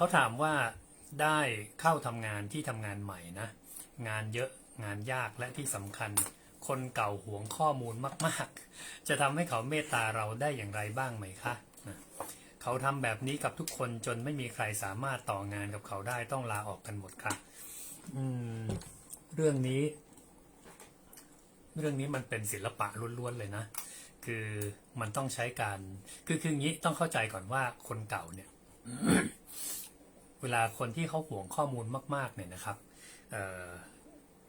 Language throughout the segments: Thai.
เขาถามว่าได้เข้าทำงานที่ทำงานใหม่นะ งานเยอะงานยากและที่สำคัญ คนเก่าหวงข้อมูลมาก ๆ จะทำให้เขาเมตตาเราได้อย่างไรบ้างไหมคะเขาทำแบบนี้กับทุกคนจนไม่มีใครสามารถต่องานกับเขาได้ต้องลาออกกันหมดค่ะเรื่องนี้ เรื่องนี้มันเป็นศิลปะล้วนๆเลยนะ คือมันต้องใช้การ คือคืองนี้ต้องเข้าใจก่อนว่าคนเก่าเนี่ย เวลาคนที่เขาห่วงข้อมูลมากๆเนี่ยนะครับ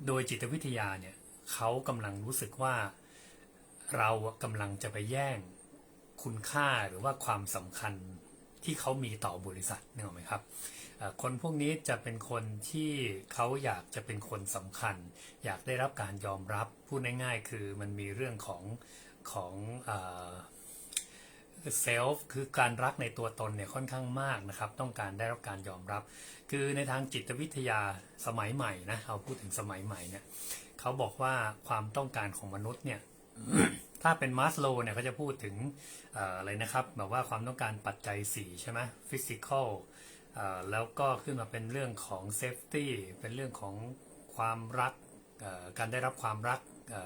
โดยจิตวิทยาเนี่ยเขากำลังรู้สึกว่าเรากำลังจะไปแย่งคุณค่าหรือว่าความสำคัญที่เขามีต่อบริษัทเนี่ยหรอกไหมครับคนพวกนี้จะเป็นคนที่เขาอยากจะเป็นคนสำคัญ อยากได้รับการยอมรับพูดง่ายๆ คือมันมีเรื่องของของอ เซลฟ์คือการรักในตัวตนเนี่ยค่อนข้างมากนะครับ ต้องการได้รับการยอมรับ คือในทางจิตวิทยาสมัยใหม่นะเอาพูดถึงสมัยใหม่เนี่ยเขาบอกว่าความต้องการของมนุษย์เนี่ยถ้าเป็นมาสโลเนี่ยเขาจะพูดถึงอะไรนะครับแบบว่าความต้องการปัจจัย 4 ใช่ไหมฟิสิกอลแล้วก็ขึ้นมาเป็นเรื่องของเซฟตี้เป็นเรื่องของความรักการได้รับความรัก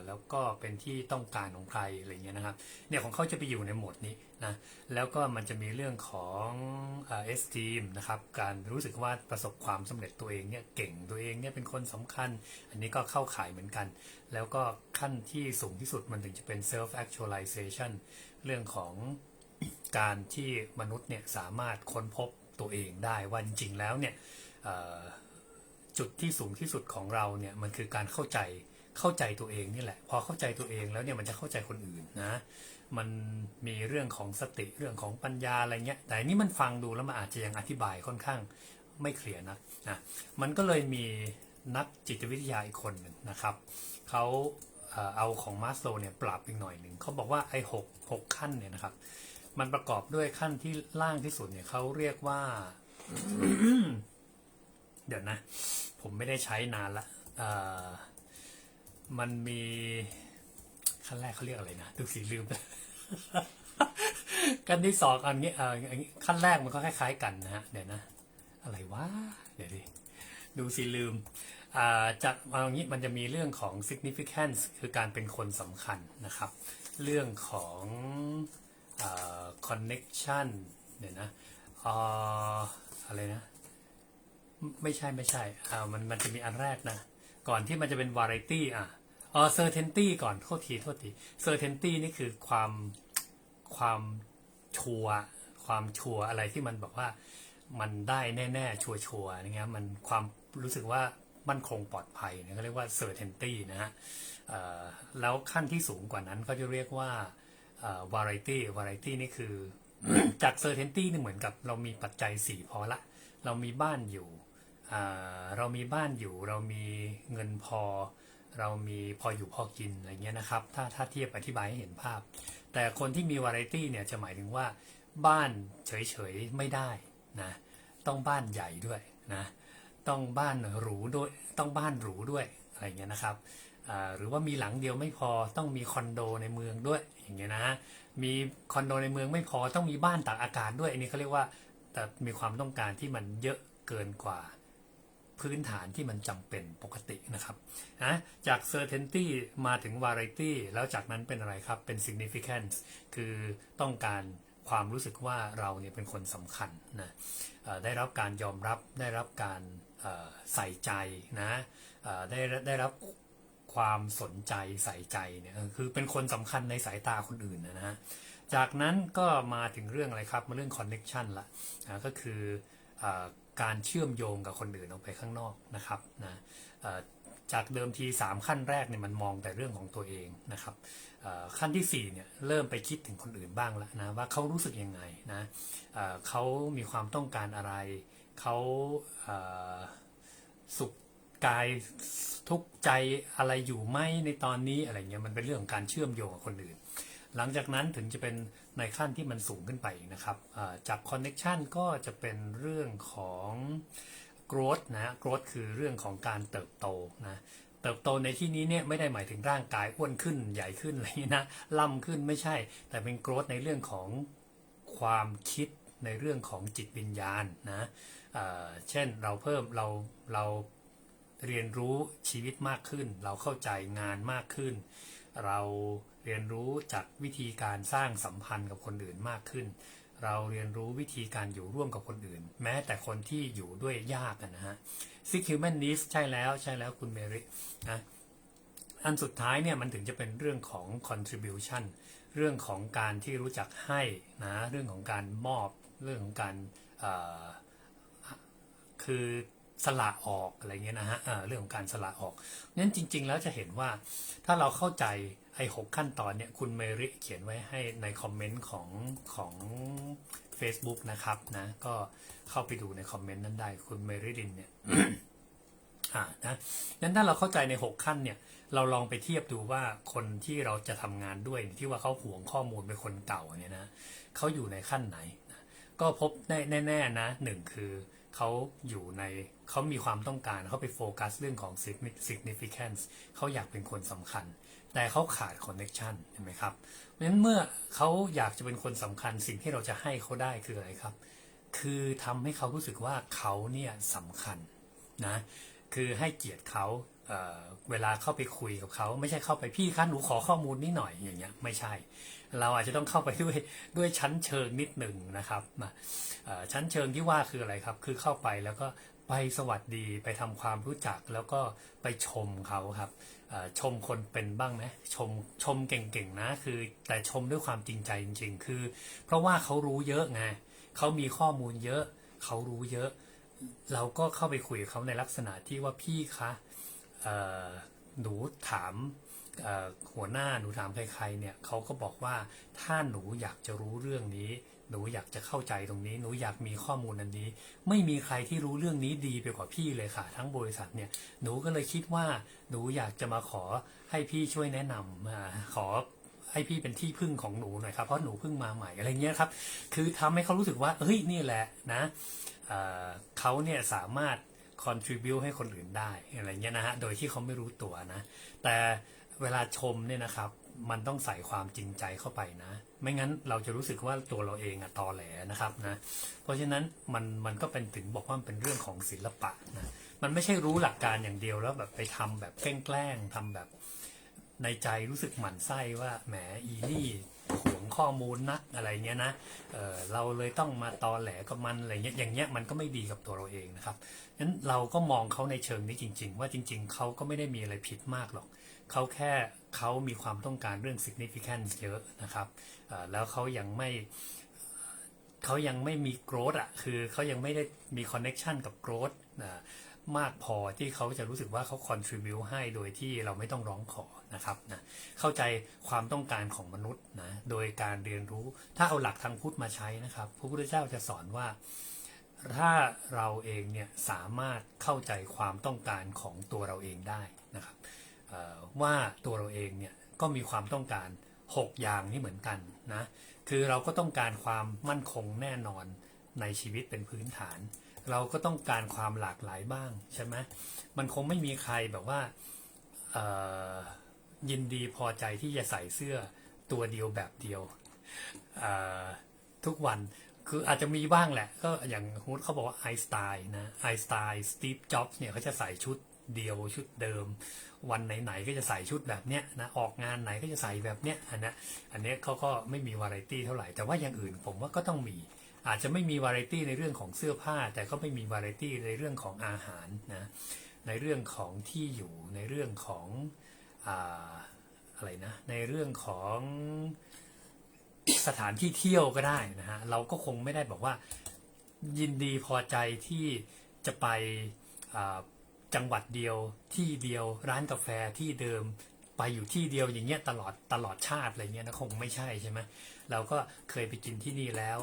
แล้วก็เป็นที่ต้องการของใครอะไรเงี้ยนะครับเนี่ยของเขาจะไปอยู่ในโหมดนี้นะแล้วก็มันจะมีเรื่องของเอสทีมนะครับการรู้สึกว่าประสบความสำเร็จตัวเองเนี่ยเก่งตัวเองเนี่ยเป็นคนสำคัญ อันนี้ก็เข้าข่ายเหมือนกัน แล้วก็ขั้นที่สูงที่สุดมันถึงจะเป็น self actualization เรื่องของการที่มนุษย์เนี่ยสามารถค้นพบตัวเองได้ว่าจริงๆแล้วเนี่ยจุดที่สูงที่สุดของเราเนี่ยมันคือการเข้าใจ เข้าใจตัวเองนี่แหละ พอเข้าใจตัวเองแล้วเนี่ยมันจะเข้าใจคนอื่นนะ มันมีเรื่องของสติเรื่องของปัญญาอะไรเงี้ย แต่นี่มันฟังดูแล้วมันอาจจะยังอธิบายค่อนข้างไม่เคลียร์นะนะมันก็เลยมีนักจิตวิทยาอีกคนหนึ่งนะครับเขาเอาของมาสโลเนี่ยปรับอีกหน่อยหนึ่งเขาบอกว่าไอ้หกหกขั้นเนี่ยนะครับ มันประกอบด้วยขั้นที่ล่างที่สุดเนี่ยเขาเรียกว่า เดี๋ยวนะ ผมไม่ได้ใช้นานละอ่อ มันมีขั้นแรกเขาเรียกอะไรนะดูสีลืมไปขั้นที่สองอันนี้เออขั้นแรกมันก็คล้าย ๆ กันนะฮะเดี๋ยวนะ อะไรวะเดี๋ยวดิดูสิลืมอ่าจากเอาอย่างนี้มันจะมีเรื่องของ significance คือการเป็นคนสำคัญนะครับ เรื่องของอ connection เดี๋ยวนะอ่าอะไรนะ ไม่ใช่ไม่ใช่อ่ามันมันจะมีอันแรกนะ ก่อนที่มันจะเป็น variety อะอ๋อ certainty ก่อนโทษทีโทษที certainty นี่คือความความชัวความชัวอะไรที่มันบอกว่ามันได้แน่ๆ ชัวร์ๆอย่างเงี้ยมันความรู้สึกว่ามั่นคงปลอดภัยเนี่ยเขาเรียกว่า certainty นะฮะแล้วขั้นที่สูงกว่านั้นก็จะเรียกว่าเอ่อ variety variety นี่คือจาก certainty นี่เหมือนกับเรามีปัจจัยสี่พอละ เรามีบ้านอยู่ เรามีบ้านอยู่เรามีเงินพอ เรามีพออยู่พอกินอะไรเงี้ยนะครับ ถ้าถ้าเทียบอธิบายให้เห็นภาพ แต่คนที่มีวาไรตี้เนี่ยจะหมายถึงว่าบ้านเฉยๆไม่ได้นะต้องบ้านใหญ่ด้วยนะต้องบ้านหรูด้วยต้องบ้านหรูด้วยอะไรเงี้ยนะครับหรือว่ามีหลังเดียวไม่พอต้องมีคอนโดในเมืองด้วยอย่างเงี้ยนะมีคอนโดในเมืองไม่พอต้องมีบ้านตากอากาศด้วยอันนี้เขาเรียกว่าแต่มีความต้องการที่มันเยอะเกินกว่า พื้นฐานที่มันจำเป็นปกตินะครับนะจาก certainty มาถึง variety แล้วจากนั้นเป็นอะไรครับ เป็น significance คือต้องการความรู้สึกว่าเราเนี่ยเป็นคนสำคัญนะได้รับการยอมรับได้รับการใส่ใจนะได้ได้รับความสนใจใส่ใจเนี่ยคือเป็นคนสำคัญในสายตาคนอื่นนะฮะจากนั้นก็มาถึงเรื่องอะไรครับมาเรื่อง connection ละนะก็คืออ การเชื่อมโยงกับคนอื่นออกไปข้างนอกนะครับนะจากเดิมที 3 ขั้นแรกเนี่ยมันมองแต่เรื่องของตัวเองนะครับขั้นที่4เนี่ยเริ่มไปคิดถึงคนอื่นบ้างแล้วนะว่าเขารู้สึกยังไงนะเเขามีความต้องการอะไรเขาเอ่อสุขกายทุกใจอะไรอยู่ไหมในตอนนี้อะไรเงี้ยมันเป็นเรื่องของการเชื่อมโยงกับคนอื่น หลังจากนั้นถึงจะเป็นในขั้นที่มันสูงขึ้นไปนะครับจาก connection ก็จะเป็นเรื่องของ growth นะ growth คือเรื่องของการเติบโตนะเติบโตในที่นี้เนี่ยไม่ได้หมายถึงร่างกายอ้วนขึ้นใหญ่ขึ้นอะไรนี้นะล่ำขึ้นไม่ใช่ แต่เป็น growth ในเรื่องของความคิดในเรื่องของจิตวิญญาณนะเเช่นเราเพิ่มเราเราเรียนรู้ชีวิตมากขึ้น เราเข้าใจงานมากขึ้น เรา เรียนรู้จากวิธีการสร้างสัมพันธ์กับคนอื่นมากขึ้น เราเรียนรู้วิธีการอยู่ร่วมกับคนอื่น แม้แต่คนที่อยู่ด้วยยากนะฮะ Six Human Needs ใช่แล้วใช่แล้วคุณเมรินะอันสุดท้ายเนี่ยมันถึงจะเป็นเรื่องของ contribution เรื่องของการที่รู้จักให้นะเรื่องของการมอบเรื่องของการคือ สละออกอะไรเงี้ยนะฮะเเรื่องของการสละออกนั้นจริง ๆ แล้วจะเห็นว่าถ้าเราเข้าใจไอ้หกขั้นตอนเนี่ยคุณเมริเขียนไว้ให้ในคอมเมนต์ของของ Facebook นะครับนะก็เข้าไปดูในคอมเมนต์นั้นได้คุณเมริดินเนี่ยอ่านะงั้นถ้าเราเข้าใจใน 6 ขั้นเนี่ยเราลองไปเทียบดูว่าคนที่เราจะทำงานด้วยที่ว่าเขาห่วงข้อมูลเป็นคนเก่าเนี่ยนะเขาอยู่ในขั้นไหน ก็พบแน่ๆนะหนึ่งคือ เขาอยู่ในเขามีความต้องการเขาไปโฟกัสเรื่องของ significance เขาอยากเป็นคนสำคัญ แต่เขาขาด connection เห็นไหมครับเพราะฉะนั้นเมื่อเขาอยากจะเป็นคนสำคัญสิ่งที่เราจะให้เขาได้คืออะไรครับ คือทำให้เขารู้สึกว่าเขาเนี่ยสำคัญนะคือให้เกียรติเขา เวลาเข้าไปคุยกับเขา ไม่ใช่เข้าไปพี่คะหนูขอข้อมูลนิดหน่อยอย่างเงี้ยไม่ใช่ เราอาจจะต้องเข้าไปด้วยด้วยชั้นเชิงนิดหนึ่งนะครับชั้นเชิงที่ว่าคืออะไรครับ คือเข้าไปแล้วก็ไปสวัสดีไปทำความรู้จักแล้วก็ไปชมเขาครับชมคนเป็นบ้างไหมชมชมเก่งๆนะ คือแต่ชมด้วยความจริงใจจริง ๆ คือ เพราะว่าเขารู้เยอะไงเขามีข้อมูลเยอะ เขารู้เยอะ เราก็เข้าไปคุยกับเขาในลักษณะที่ว่าพี่คะ หนูถามหัวหน้าหนูถามใครๆเนี่ยเขาก็บอกว่าถ้าหนูอยากจะรู้เรื่องนี้ หนูอยากจะเข้าใจตรงนี้ หนูอยากมีข้อมูลอันนี้ ไม่มีใครที่รู้เรื่องนี้ดีไปกว่าพี่เลยค่ะ ทั้งบริษัทเนี่ยหนูก็เลยคิดว่าหนูอยากจะมาขอให้พี่ช่วยแนะนำอ่าขอให้พี่เป็นที่พึ่งของหนูหน่อยครับเพราะหนูเพิ่งมาใหม่อะไรเงี้ยครับ คือทำให้เขารู้สึกว่าเฮ้ยนี่แหละนะเเขาเนี่ยสามารถ contribu ให้คนอื่นได้อะไรเงี้ยนะฮะโดยที่เขาไม่รู้ตัวนะ แต่เวลาชมเนี่ยนะครับ มันต้องใส่ความจริงใจเข้าไปนะ ไม่งั้นเราจะรู้สึกว่าตัวเราเองอะตอแหลนะครับนะเพราะฉะนั้นมันมันก็เป็นถึงบอกว่าเป็นเรื่องของศิลปะนะมันไม่ใช่รู้หลักการอย่างเดียวแล้วแบบไปทำแบบแกล้งๆทำแบบในใจรู้สึกหมั่นไส้ว่าแหมอีนี่ หวงข้อมูลนักอะไรเงี้ยนะเเราเลยต้องมาตอแหลกับมันอะไรเงี้ยอย่างเงี้ยมันก็ไม่ดีกับตัวเราเองนะครับงั้นเราก็มองเขาในเชิงนี้จริง ๆ ว่าจริง ๆเขาก็ไม่ได้มีอะไรผิดมากหรอกเขาแค่เขามีความต้องการเรื่อง significance เยอะนะครับแล้วเขายังไม่เขายังไม่มี growth อะคือเขายังไม่ได้มี connection กับ growth มากพอที่เขาจะรู้สึกว่าเขา contribute ให้โดยที่เราไม่ต้องร้องขอ นะครับนะเข้าใจความต้องการของมนุษย์นะโดยการเรียนรู้ถ้าเอาหลักทางพุทธมาใช้นะครับ พระพุทธเจ้าจะสอนว่าถ้าเราเองเนี่ยสามารถเข้าใจความต้องการของตัวเราเองได้นะครับว่าตัวเราเองเนี่ยก็มีความต้องการ 6 อย่างนี้เหมือนกันนะคือเราก็ต้องการความมั่นคงแน่นอนในชีวิตเป็นพื้นฐาน เราก็ต้องการความหลากหลายบ้างใช่ไหมมันคงไม่มีใครแบบว่า ยินดีพอใจที่จะใส่เสื้อตัวเดียวแบบเดียวทุกวันคืออาจจะมีบ้างแหละ ก็อย่างฮูดเขาบอกว่าไอสไตล์นะไอสไตล์สตีฟจ็อบส์เนี่ยเขาจะใส่ชุดเดียวชุดเดิม วันไหนๆก็จะใส่ชุดแบบเนี้ยนะออกงานไหนก็จะใส่แบบเนี้ยอันนี้อันนี้เขาก็ไม่มีวาไรตี้เท่าไหร่แต่ว่าอย่างอื่นผมว่าก็ต้องมี อาจจะไม่มีวาไรตี้ในเรื่องของเสื้อผ้า แต่ก็ไม่มีวาไรตี้ในเรื่องของอาหารนะในเรื่องของที่อยู่ในเรื่องของ อะไรนะในเรื่องของสถานที่เที่ยวก็ได้นะฮะเราก็คงไม่ได้บอกว่ายินดีพอใจที่จะไปจังหวัดเดียวที่เดียวร้านกาแฟที่เดิมไปอยู่ที่เดียวอย่างเงี้ยตลอดตลอดชาติอะไรเงี้ยนะคงไม่ใช่ใช่ไหมเราก็เคยไปกินที่นี่แล้ว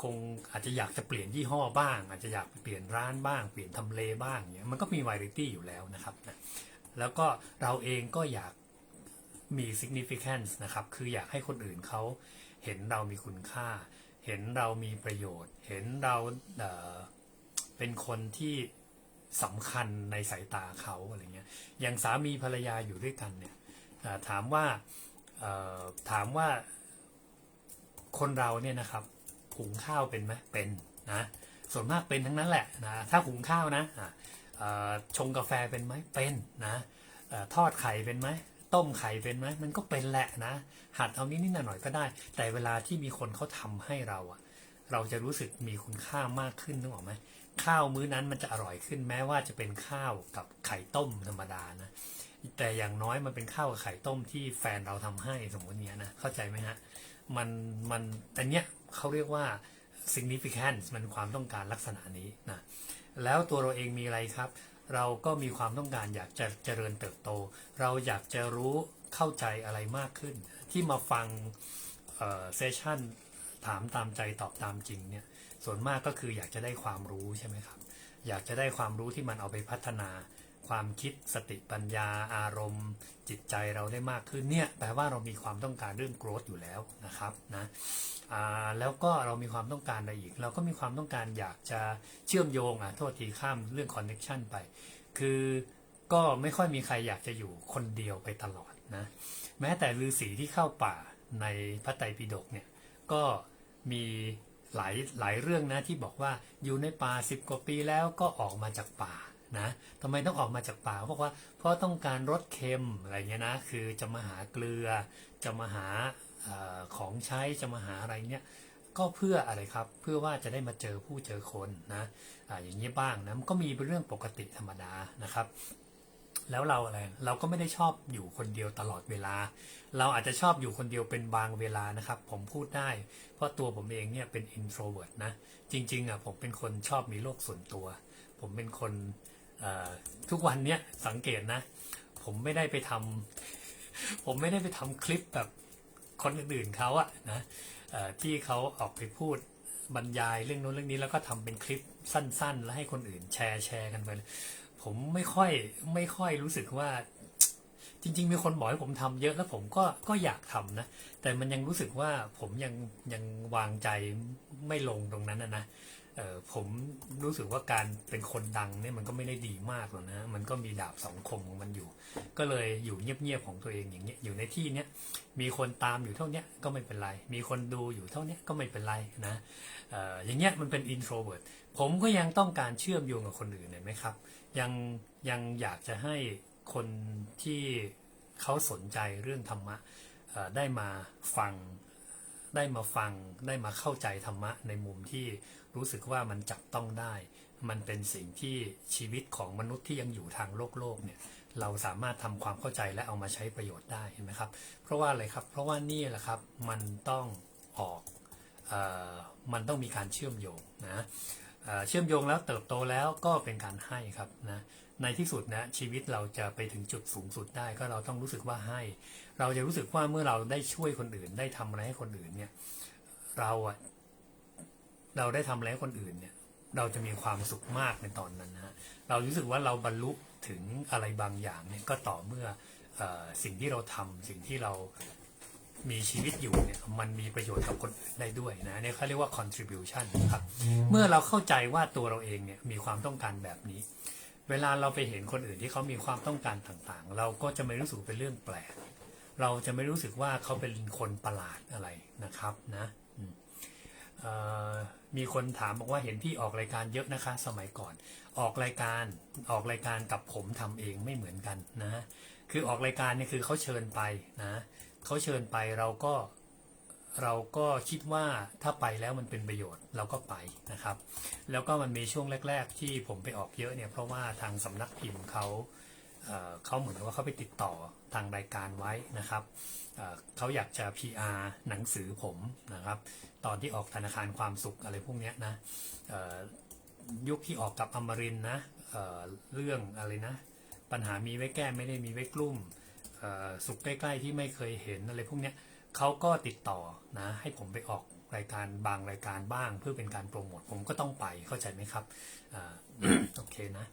คงอาจจะอยากจะเปลี่ยนยี่ห้อบ้าง อาจจะอยากเปลี่ยนร้านบ้าง เปลี่ยนทำเลบ้างเงี้ยมันก็มีวาไรตี้อยู่แล้วนะครับนะ แล้วก็เราเองก็อยากมี significance นะครับ คืออยากให้คนอื่นเขาเห็นเรามีคุณค่า เห็นเรามีประโยชน์ เห็นเราเเป็นคนที่สำคัญในสายตาเขาอะไรเงี้ย อย่างสามีภรรยาอยู่ด้วยกันเนี่ยถามว่าถามว่าคนเราเนี่ยนะครับหุงข้าวเป็นไหมเป็นนะส่วนมากเป็นทั้งนั้นแหละนะถ้าหุงข้าวนะ ชงกาแฟเป็นไหมเป็นนะอทอดไข่เป็นไหมต้มไข่เป็นไหมมันก็เป็นแหละนะ หัดเอานิดหน่อยก็ได้ แต่เวลาที่มีคนเขาทำให้เราอะเราจะรู้สึกมีคุณค่ามากขึ้นนึกออกไหมข้าวมื้อนั้นมันจะอร่อยขึ้นแม้ว่าจะเป็นข้าวกับไข่ต้มธรรมดานะแต่อย่างน้อยมันเป็นข้าวกับไข่ต้มที่แฟนเราทำให้สมมติเนี้ยนะเข้าใจไหมฮะมันมันอันเนี้ยเขาเรียกว่า significance มันความต้องการลักษณะนี้นะ แล้วตัวเราเองมีอะไรครับ เราก็มีความต้องการอยากจะเจริญเติบโต เราอยากจะรู้เข้าใจอะไรมากขึ้น ที่มาฟังเซสชั่นถามตามใจตอบตามจริงเนี่ยส่วนมากก็คืออยากจะได้ความรู้ใช่ไหมครับ อยากจะได้ความรู้ที่มันเอาไปพัฒนา ความคิดสติปัญญาอารมณ์ จิตใจเราได้มากขึ้นเนี่ยแปลว่าเรามีความต้องการเรื่อง growth อยู่แล้วนะครับนะแล้วก็เรามีความต้องการอะไรอีก เราก็มีความต้องการอยากจะเชื่อมโยงอะโทษทีข้ามเรื่อง connection ไป คือก็ไม่ค่อยมีใครอยากจะอยู่คนเดียวไปตลอดนะแม้แต่ฤาษีที่เข้าป่าในพระไตรปิฎกเนี่ยก็มีหลายหลายเรื่องนะที่บอกว่าอยู่ในป่าสิบกว่าปีแล้วก็ออกมาจากป่า นะทำไมต้องออกมาจากป่าเขาบอกว่าเพราะต้องการรสเค็มอะไรเงี้ยนะคือจะมาหาเกลือ จะมาหาอของใช้จะมาหาอะไรเนี่ยก็เพื่ออะไรครับเพื่อว่าจะได้มาเจอผู้เจอคนนะออย่างนี้บ้างนะมันก็มีเป็นเรื่องปกติธรรมดานะครับแล้วเราอะไร เราก็ไม่ได้ชอบอยู่คนเดียวตลอดเวลา เราอาจจะชอบอยู่คนเดียวเป็นบางเวลานะครับ ผมพูดได้ เพราะตัวผมเองเนี่ยเป็น introvert นะ จริงๆอะผมเป็นคนชอบมีโลกส่วนตัว ผมเป็นคน ทุกวันเนี้ยสังเกตนะ ผมไม่ได้ไปทำผมไม่ได้ไปทำคลิปแบบคนอื่นๆเขาอะนะที่เขาออกไปพูดบรรยายเรื่องโน้นเรื่องนี้แล้วก็ทำเป็นคลิปสั้น ๆ แล้วให้คนอื่นแชร์แชร์กันไปผมไม่ค่อยไม่ค่อยรู้สึกว่าจริง ๆ มีคนบอกให้ผมทำเยอะแล้วผมก็ก็อยากทำนะ แต่มันยังรู้สึกว่าผมยังยังวางใจไม่ลงตรงนั้นนะ เออผมรู้สึกว่าการเป็นคนดังเนี่ยมันก็ไม่ได้ดีมากหรอกนะ มันก็มีดาบสองคมของมันอยู่ ก็เลยอยู่เงียบๆของตัวเองอย่างเงี้ยอยู่ในที่เนี้ยมีคนตามอยู่เท่าเนี้ยก็ไม่เป็นไร มีคนดูอยู่เท่าเนี้ยก็ไม่เป็นไรนะเอออย่างเงี้ยมันเป็น introvert ผมก็ยังต้องการเชื่อมโยงกับคนอื่นเห็นไหมครับ ยังยังอยากจะให้คนที่เขาสนใจเรื่องธรรมะได้มาฟังได้มาฟังได้มาเข้าใจธรรมะในมุมที่ รู้สึกว่ามันจับต้องได้ มันเป็นสิ่งที่ชีวิตของมนุษย์ที่ยังอยู่ทางโลกโลกเนี่ยเราสามารถทำความเข้าใจและเอามาใช้ประโยชน์ได้เห็นไหมครับ เพราะว่าอะไรครับ เพราะว่านี่แหละครับมันต้องออกออมันต้องมีการเชื่อมโยงนะเเชื่อมโยงแล้วเติบโตแล้วก็เป็นการให้ครับนะในที่สุดนะชีวิตเราจะไปถึงจุดสูงสุดได้ก็เราต้องรู้สึกว่าให้ เราจะรู้สึกว่าเมื่อเราได้ช่วยคนอื่นได้ทำอะไรให้คนอื่นเนี่ยเราอะ เราได้ทำอะไรให้คนอื่นเนี่ย เราจะมีความสุขมากในตอนนั้นนะฮะเรารู้สึกว่าเราบรรลุถึงอะไรบางอย่างเนี่ยก็ต่อเมื่อเออสิ่งที่เราทำสิ่งที่เรามีชีวิตอยู่เนี่ยมันมีประโยชน์กับคนอื่นได้ด้วยนะเนี่ยเขาเรียกว่า contribution นะครับ เมื่อเราเข้าใจว่าตัวเราเองเนี่ยมีความต้องการแบบนี้ เวลาเราไปเห็นคนอื่นที่เขามีความต้องการต่างๆ เราก็จะไม่รู้สึกเป็นเรื่องแปลก เราจะไม่รู้สึกว่าเขาเป็นคนประหลาดอะไรนะครับนะอื มีคนถามบอกว่าเห็นพี่ออกรายการเยอะนะคะ สมัยก่อน ออกรายการออกรายการกับผมทำเองไม่เหมือนกันนะ คือออกรายการเนี่ยคือเขาเชิญไปนะเขาเชิญไปเราก็เราก็คิดว่าถ้าไปแล้วมันเป็นประโยชน์เราก็ไปนะครับ แล้วก็มันมีช่วงแรก ๆ ที่ผมไปออกเยอะเนี่ยเพราะว่าทางสำนักพิมพ์เขา เขาเหมือนว่าเขาไปติดต่อทางรายการไว้นะครับเเขาอยากจะ PR หนังสือผมนะครับ ตอนที่ออกธนาคารความสุขอะไรพวกเนี้ยนะยุคที่ออกกับอมรินนะเเรื่องอะไรนะ ปัญหามีไว้แก้ไม่ได้มีไว้กลุ่มสุขใกล้ๆที่ไม่เคยเห็นอะไรพวกเนี้ยเขาก็ติดต่อนะให้ผมไปออกรายการบางรายการบ้าง เพื่อเป็นการโปรโมทผมก็ต้องไปเข้าใจไหมครับอโอเคนะ